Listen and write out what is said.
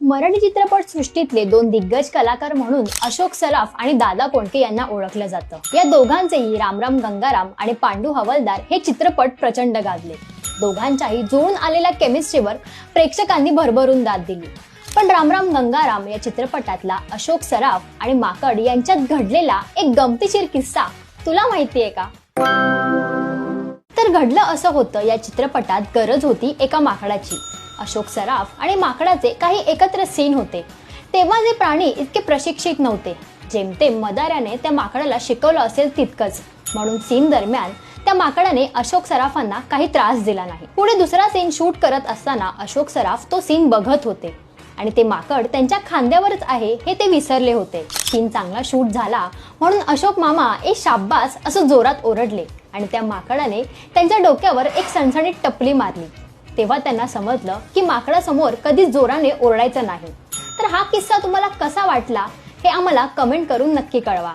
मराठी चित्रपट सृष्टीतले दोन दिग्गज कलाकार म्हणून अशोक सराफ आणि दादा कोंडके यांना ओळखलं जातं. या दोघांचेही रामराम गंगाराम आणि पांडू हवालदार हे चित्रपट प्रचंड गाजले. दोघांच्याही जुळून आलेल्या केमिस्ट्रीवर प्रेक्षकांनी भरभरून दाद दिली. पण रामराम गंगाराम या चित्रपटातला अशोक सराफ आणि माकड यांच्यात घडलेला एक गमतीशीर किस्सा तुला माहितीये का? तर घडलं असं होतं या चित्रपटात गरज होती एका माकडाची. अशोक सराफ आणि माकडाचे काही एकत्र सीन होते. तेव्हा जे प्राणी इतके प्रशिक्षित नव्हते. जेमतेम मदाऱ्याने त्या माकडाला शिकवलं असेल तितकंच. म्हणून सीन दरम्यान त्या माकडाने अशोक सराफांना काही त्रास दिला नाही. पुढे दुसरा सीन शूट करत असताना अशोक सराफ तो सीन बघत होते. आणि ते माकड त्यांच्या खांद्यावरच आहे हे ते विसरले होते. सीन चांगला शूट झाला म्हणून अशोक मामा ए शाब्बास असं जोरात ओरडले. आणि त्या माकडाने त्यांच्या डोक्यावर एक सणसणीत टपली मारली. तेव्हा त्यांना समजलं की माकडासमोर कधीच जोराने ओरडायचं नाही. तर हा किस्सा तुम्हाला कसा वाटला हे आम्हाला कमेंट करून नक्की कळवा.